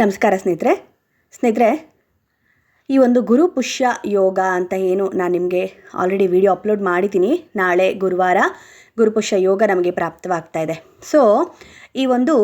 ನಮಸ್ಕಾರ ಸ್ನೇಹಿತರೆ. ಸ್ನೇಹಿತರೆ, ಈ ಒಂದು ಗುರು ಪುಷ್ಯ ಯೋಗ ಅಂತ ಏನು ನಾನು ನಿಮಗೆ ಆಲ್ರೆಡಿ ವಿಡಿಯೋ ಅಪ್ಲೋಡ್ ಮಾಡಿದ್ದೀನಿ. ನಾಳೆ ಗುರುವಾರ ಗುರುಪುಷ್ಯ ಯೋಗ ನಮಗೆ ಪ್ರಾಪ್ತವಾಗ್ತಾ ಇದೆ. ಸೊ ಈ ಒಂದು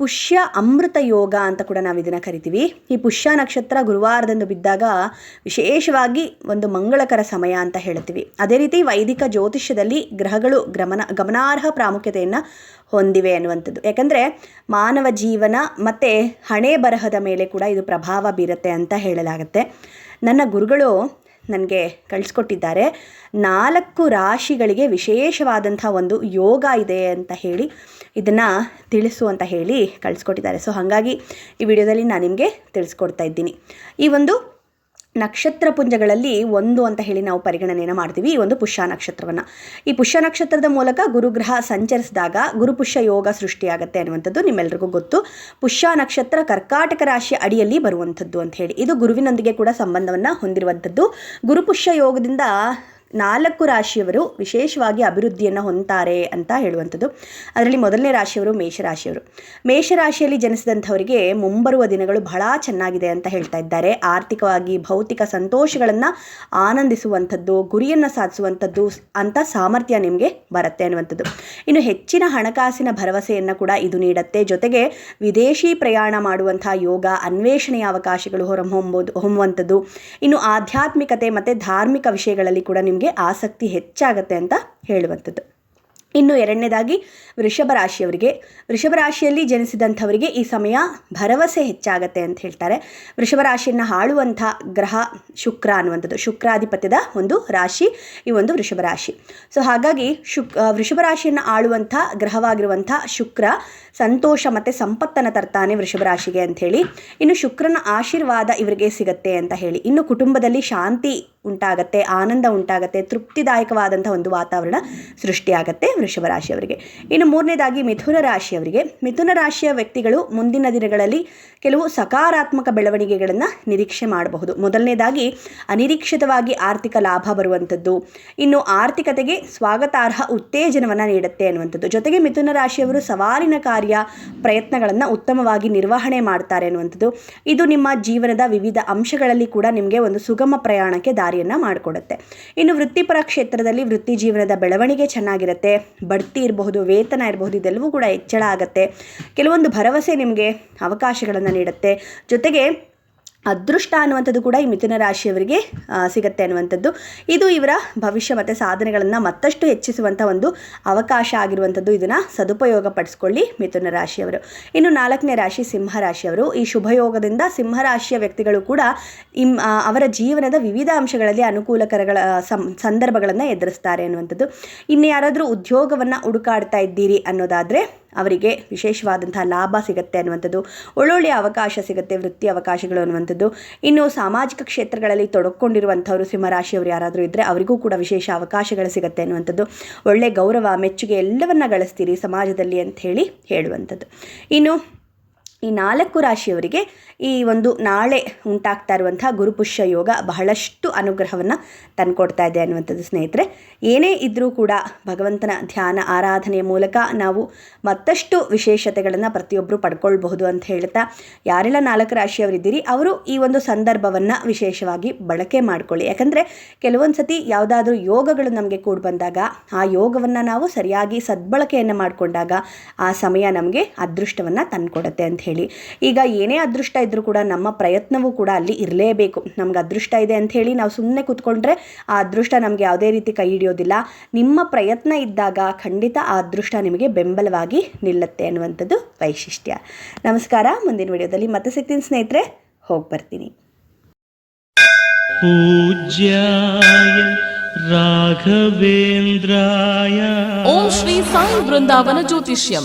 ಪುಷ್ಯ ಅಮೃತ ಯೋಗ ಅಂತ ಕೂಡ ನಾವು ಇದನ್ನು ಕರಿತೀವಿ. ಈ ಪುಷ್ಯ ನಕ್ಷತ್ರ ಗುರುವಾರದಂದು ಬಿದ್ದಾಗ ವಿಶೇಷವಾಗಿ ಒಂದು ಮಂಗಳಕರ ಸಮಯ ಅಂತ ಹೇಳ್ತೀವಿ. ಅದೇ ರೀತಿ ವೈದಿಕ ಜ್ಯೋತಿಷ್ಯದಲ್ಲಿ ಗ್ರಹಗಳು ಗಮನ ಗಮನಾರ್ಹ ಪ್ರಾಮುಖ್ಯತೆಯನ್ನು ಹೊಂದಿವೆ ಅನ್ನುವಂಥದ್ದು. ಯಾಕಂದರೆ ಮಾನವ ಜೀವನ ಮತ್ತು ಹಣೆ ಬರಹದ ಮೇಲೆ ಕೂಡ ಇದು ಪ್ರಭಾವ ಬೀರುತ್ತೆ ಅಂತ ಹೇಳಲಾಗುತ್ತೆ. ನನ್ನ ಗುರುಗಳು ನನಗೆ ಕಳಿಸ್ಕೊಟ್ಟಿದ್ದಾರೆ. ನಾಲ್ಕು ರಾಶಿಗಳಿಗೆ ವಿಶೇಷವಾದಂಥ ಒಂದು ಯೋಗ ಇದೆ ಅಂತ ಹೇಳಿ ಇದನ್ನು ತಿಳಿಸು ಅಂತ ಹೇಳಿ ಕಳಿಸ್ಕೊಟ್ಟಿದ್ದಾರೆ. ಸೊ ಹಾಗಾಗಿ ಈ ವಿಡಿಯೋದಲ್ಲಿ ನಾನು ನಿಮಗೆ ತಿಳಿಸ್ಕೊಡ್ತಾ ಇದ್ದೀನಿ. ಈ ಒಂದು ನಕ್ಷತ್ರ ಪುಂಜಗಳಲ್ಲಿ ಒಂದು ಅಂತ ಹೇಳಿ ನಾವು ಪರಿಗಣನೆಯನ್ನು ಮಾಡ್ತೀವಿ, ಈ ಒಂದು ಪುಷ್ಯ ನಕ್ಷತ್ರವನ್ನು. ಈ ಪುಷ್ಯ ನಕ್ಷತ್ರದ ಮೂಲಕ ಗುರುಗ್ರಹ ಸಂಚರಿಸಿದಾಗ ಗುರುಪುಷ್ಯ ಯೋಗ ಸೃಷ್ಟಿಯಾಗುತ್ತೆ ಅನ್ನುವಂಥದ್ದು ನಿಮ್ಮೆಲ್ಲರಿಗೂ ಗೊತ್ತು. ಪುಷ್ಯ ನಕ್ಷತ್ರ ಕರ್ಕಾಟಕ ರಾಶಿಯ ಅಡಿಯಲ್ಲಿ ಬರುವಂಥದ್ದು ಅಂತ ಹೇಳಿ. ಇದು ಗುರುವಿನೊಂದಿಗೆ ಕೂಡ ಸಂಬಂಧವನ್ನು ಹೊಂದಿರುವಂಥದ್ದು. ಗುರುಪುಷ್ಯ ಯೋಗದಿಂದ ನಾಲ್ಕು ರಾಶಿಯವರು ವಿಶೇಷವಾಗಿ ಅಭಿವೃದ್ಧಿಯನ್ನು ಹೊಂತಾರೆ ಅಂತ ಹೇಳುವಂಥದ್ದು. ಅದರಲ್ಲಿ ಮೊದಲನೇ ರಾಶಿಯವರು ಮೇಷರಾಶಿಯವರು. ಮೇಷರಾಶಿಯಲ್ಲಿ ಜನಿಸಿದಂಥವರಿಗೆ ಮುಂಬರುವ ದಿನಗಳು ಬಹಳ ಚೆನ್ನಾಗಿದೆ ಅಂತ ಹೇಳ್ತಾ ಇದ್ದಾರೆ. ಆರ್ಥಿಕವಾಗಿ, ಭೌತಿಕ ಸಂತೋಷಗಳನ್ನು ಆನಂದಿಸುವಂಥದ್ದು, ಗುರಿಯನ್ನು ಸಾಧಿಸುವಂಥದ್ದು ಅಂತ ಸಾಮರ್ಥ್ಯ ನಿಮಗೆ ಬರುತ್ತೆ ಅನ್ನುವಂಥದ್ದು. ಇನ್ನು ಹೆಚ್ಚಿನ ಹಣಕಾಸಿನ ಭರವಸೆಯನ್ನು ಕೂಡ ಇದು ನೀಡುತ್ತೆ. ಜೊತೆಗೆ ವಿದೇಶಿ ಪ್ರಯಾಣ ಮಾಡುವಂಥ ಯೋಗ, ಅನ್ವೇಷಣೆಯ ಅವಕಾಶಗಳು ಹೊರಹೊಂಬೋದು ಹೊಮ್ಮುವಂಥದ್ದು ಇನ್ನು ಆಧ್ಯಾತ್ಮಿಕತೆ ಮತ್ತು ಧಾರ್ಮಿಕ ವಿಷಯಗಳಲ್ಲಿ ಕೂಡ ನಿಮಗೆ ಆಸಕ್ತಿ ಹೆಚ್ಚಾಗತ್ತೆ ಅಂತ ಹೇಳುವಂಥದ್ದು. ಇನ್ನು ಎರಡನೇದಾಗಿ ವೃಷಭ ರಾಶಿಯವರಿಗೆ. ವೃಷಭ ರಾಶಿಯಲ್ಲಿ ಜನಿಸಿದಂಥವರಿಗೆ ಈ ಸಮಯ ಭರವಸೆ ಹೆಚ್ಚಾಗತ್ತೆ ಅಂತ ಹೇಳ್ತಾರೆ. ವೃಷಭ ರಾಶಿಯನ್ನು ಆಳುವಂಥ ಗ್ರಹ ಶುಕ್ರ ಅನ್ನುವಂಥದ್ದು. ಶುಕ್ರಾಧಿಪತ್ಯದ ಒಂದು ರಾಶಿ, ಈ ಒಂದು ವೃಷಭ ರಾಶಿ. ಸೊ, ಹಾಗಾಗಿ ಶುಕ್ ವೃಷಭ ರಾಶಿಯನ್ನು ಆಳುವಂಥ ಗ್ರಹವಾಗಿರುವಂಥ ಶುಕ್ರ ಸಂತೋಷ ಮತ್ತು ಸಂಪತ್ತನ್ನು ತರ್ತಾನೆ ವೃಷಭ ರಾಶಿಗೆ ಅಂಥೇಳಿ. ಇನ್ನು ಶುಕ್ರನ ಆಶೀರ್ವಾದ ಇವರಿಗೆ ಸಿಗತ್ತೆ ಅಂತ ಹೇಳಿ. ಇನ್ನು ಕುಟುಂಬದಲ್ಲಿ ಶಾಂತಿ ಉಂಟಾಗತ್ತೆ, ಆನಂದ ಉಂಟಾಗತ್ತೆ, ತೃಪ್ತಿದಾಯಕವಾದಂಥ ಒಂದು ವಾತಾವರಣ ಸೃಷ್ಟಿಯಾಗತ್ತೆ ವೃಷಭ ರಾಶಿಯವರಿಗೆ. ಇನ್ನು ಮೂರನೇದಾಗಿ ಮಿಥುನ ರಾಶಿಯವರಿಗೆ. ಮಿಥುನ ರಾಶಿಯ ವ್ಯಕ್ತಿಗಳು ಮುಂದಿನ ದಿನಗಳಲ್ಲಿ ಕೆಲವು ಸಕಾರಾತ್ಮಕ ಬೆಳವಣಿಗೆಗಳನ್ನು ನಿರೀಕ್ಷೆ ಮಾಡಬಹುದು. ಮೊದಲನೇದಾಗಿ, ಅನಿರೀಕ್ಷಿತವಾಗಿ ಆರ್ಥಿಕ ಲಾಭ ಬರುವಂಥದ್ದು. ಇನ್ನು ಆರ್ಥಿಕತೆಗೆ ಸ್ವಾಗತಾರ್ಹ ಉತ್ತೇಜನವನ್ನು ನೀಡುತ್ತೆ ಅನ್ನುವಂಥದ್ದು. ಜೊತೆಗೆ ಮಿಥುನ ರಾಶಿಯವರು ಸವಾಲಿನ ಕಾರ್ಯ ಪ್ರಯತ್ನಗಳನ್ನು ಉತ್ತಮವಾಗಿ ನಿರ್ವಹಣೆ ಮಾಡ್ತಾರೆ ಅನ್ನುವಂಥದ್ದು. ಇದು ನಿಮ್ಮ ಜೀವನದ ವಿವಿಧ ಅಂಶಗಳಲ್ಲಿ ಕೂಡ ನಿಮಗೆ ಒಂದು ಸುಗಮ ಪ್ರಯಾಣಕ್ಕೆ ದಾರಿಯನ್ನು ಮಾಡಿಕೊಡುತ್ತೆ. ಇನ್ನು ವೃತ್ತಿಪರ ಕ್ಷೇತ್ರದಲ್ಲಿ ವೃತ್ತಿ ಜೀವನದ ಬೆಳವಣಿಗೆ ಚೆನ್ನಾಗಿರುತ್ತೆ. ಬಡ್ತಿ ಇರಬಹುದು, ವೇತನ ಇರಬಹುದು, ಇದೆಲ್ಲವೂ ಕೂಡ ಹೆಚ್ಚಳ ಆಗುತ್ತೆ. ಕೆಲವೊಂದು ಭರವಸೆ ನಿಮಗೆ ಅವಕಾಶಗಳನ್ನು ನೀಡುತ್ತೆ. ಜೊತೆಗೆ ಅದೃಷ್ಟ ಅನ್ನುವಂಥದ್ದು ಕೂಡ ಈ ಮಿಥುನ ರಾಶಿಯವರಿಗೆ ಸಿಗುತ್ತೆ ಅನ್ನುವಂಥದ್ದು. ಇದು ಇವರ ಭವಿಷ್ಯ ಮತ್ತು ಸಾಧನೆಗಳನ್ನು ಮತ್ತಷ್ಟು ಹೆಚ್ಚಿಸುವಂಥ ಒಂದು ಅವಕಾಶ ಆಗಿರುವಂಥದ್ದು. ಇದನ್ನು ಸದುಪಯೋಗ ಪಡಿಸ್ಕೊಳ್ಳಿ ಮಿಥುನ ರಾಶಿಯವರು. ಇನ್ನು ನಾಲ್ಕನೇ ರಾಶಿ ಸಿಂಹ ರಾಶಿಯವರು. ಈ ಶುಭಯೋಗದಿಂದ ಸಿಂಹ ರಾಶಿಯ ವ್ಯಕ್ತಿಗಳು ಕೂಡ ಇಮ್ ಅವರ ಜೀವನದ ವಿವಿಧ ಅಂಶಗಳಲ್ಲಿ ಅನುಕೂಲಕರಗಳ ಸಂದರ್ಭಗಳನ್ನು ಎದುರಿಸ್ತಾರೆ ಅನ್ನುವಂಥದ್ದು. ಇನ್ನು ಯಾರಾದರೂ ಉದ್ಯೋಗವನ್ನು ಹುಡುಕಾಡ್ತಾ ಇದ್ದೀರಿ ಅನ್ನೋದಾದರೆ ಅವರಿಗೆ ವಿಶೇಷವಾದಂತಹ ಲಾಭ ಸಿಗುತ್ತೆ ಅನ್ನುವಂಥದ್ದು, ಒಳ್ಳೊಳ್ಳೆಯ ಅವಕಾಶ ಸಿಗುತ್ತೆ, ವೃತ್ತಿ ಅವಕಾಶಗಳು ಅನ್ನುವಂಥದ್ದು. ಇನ್ನು ಸಾಮಾಜಿಕ ಕ್ಷೇತ್ರಗಳಲ್ಲಿ ತೊಡಕೊಂಡಿರುವಂಥವರು, ಸಿಂಹರಾಶಿಯವರು ಯಾರಾದರೂ ಇದ್ದರೆ ಅವರಿಗೂ ಕೂಡ ವಿಶೇಷ ಅವಕಾಶಗಳು ಸಿಗುತ್ತೆ ಅನ್ನುವಂಥದ್ದು. ಒಳ್ಳೆ ಗೌರವ, ಮೆಚ್ಚುಗೆ ಎಲ್ಲವನ್ನ ಗಳಿಸ್ತೀರಿ ಸಮಾಜದಲ್ಲಿ ಅಂತ ಹೇಳಿ ಹೇಳುವಂಥದ್ದು. ಇನ್ನು ಈ ನಾಲ್ಕು ರಾಶಿಯವರಿಗೆ ಈ ಒಂದು ನಾಳೆ ಉಂಟಾಗ್ತಾ ಇರುವಂಥ ಗುರುಪುಷ್ಯ ಯೋಗ ಬಹಳಷ್ಟು ಅನುಗ್ರಹವನ್ನು ತಂದುಕೊಡ್ತಾ ಇದೆ ಅನ್ನುವಂಥದ್ದು ಸ್ನೇಹಿತರೆ. ಏನೇ ಇದ್ದರೂ ಕೂಡ ಭಗವಂತನ ಧ್ಯಾನ, ಆರಾಧನೆಯ ಮೂಲಕ ನಾವು ಮತ್ತಷ್ಟು ವಿಶೇಷತೆಗಳನ್ನು ಪ್ರತಿಯೊಬ್ಬರು ಪಡ್ಕೊಳ್ಬಹುದು ಅಂತ ಹೇಳ್ತಾ ಯಾರೆಲ್ಲ ನಾಲ್ಕು ರಾಶಿಯವರಿದ್ದೀರಿ, ಅವರು ಈ ಒಂದು ಸಂದರ್ಭವನ್ನು ವಿಶೇಷವಾಗಿ ಬಳಕೆ ಮಾಡಿಕೊಳ್ಳಿ. ಯಾಕಂದರೆ ಕೆಲವೊಂದು ಸತಿ ಯಾವುದಾದ್ರೂ ಯೋಗಗಳು ನಮಗೆ ಕೂಡ ಬಂದಾಗ, ಆ ಯೋಗವನ್ನು ನಾವು ಸರಿಯಾಗಿ ಸದ್ಬಳಕೆಯನ್ನು ಮಾಡಿಕೊಂಡಾಗ ಆ ಸಮಯ ನಮಗೆ ಅದೃಷ್ಟವನ್ನು ತಂದುಕೊಡುತ್ತೆ ಅಂತ ಹೇಳಿ. ಈಗ ಏನೇ ಅದೃಷ್ಟ ಇದ್ದರೂ ಕೂಡ ನಮ್ಮ ಪ್ರಯತ್ನವೂ ಕೂಡ ಅಲ್ಲಿ ಇರಲೇಬೇಕು. ನಮ್ಗೆ ಅದೃಷ್ಟ ಇದೆ ಅಂತ ಹೇಳಿ ನಾವು ಸುಮ್ಮನೆ ಕೂತ್ಕೊಂಡ್ರೆ ಆ ಅದೃಷ್ಟ ನಮಗೆ ಯಾವುದೇ ರೀತಿ ಕೈ ಹಿಡಿಯೋದಿಲ್ಲ. ನಿಮ್ಮ ಪ್ರಯತ್ನ ಇದ್ದಾಗ ಖಂಡಿತ ಆ ಅದೃಷ್ಟ ನಿಮಗೆ ಬೆಂಬಲವಾಗಿ ನಿಲ್ಲುತ್ತೆ ಅನ್ನುವಂಥದ್ದು ವೈಶಿಷ್ಟ್ಯ. ನಮಸ್ಕಾರ ಮುಂದಿನ ವಿಡಿಯೋದಲ್ಲಿ ಮತ್ತೆ ಸಿಗ್ತೀನಿ ಸ್ನೇಹಿತರೆ. ಹೋಗಿ ಬರ್ತೀನಿ. ಪೂಜ್ಯಾಯ ರಾಘವೇಂದ್ರಾಯ. ಓಂ ಶ್ರೀ ಸಾಯಿ ಬೃಂದಾವನ ಜ್ಯೋತಿಷ್ಯಂ.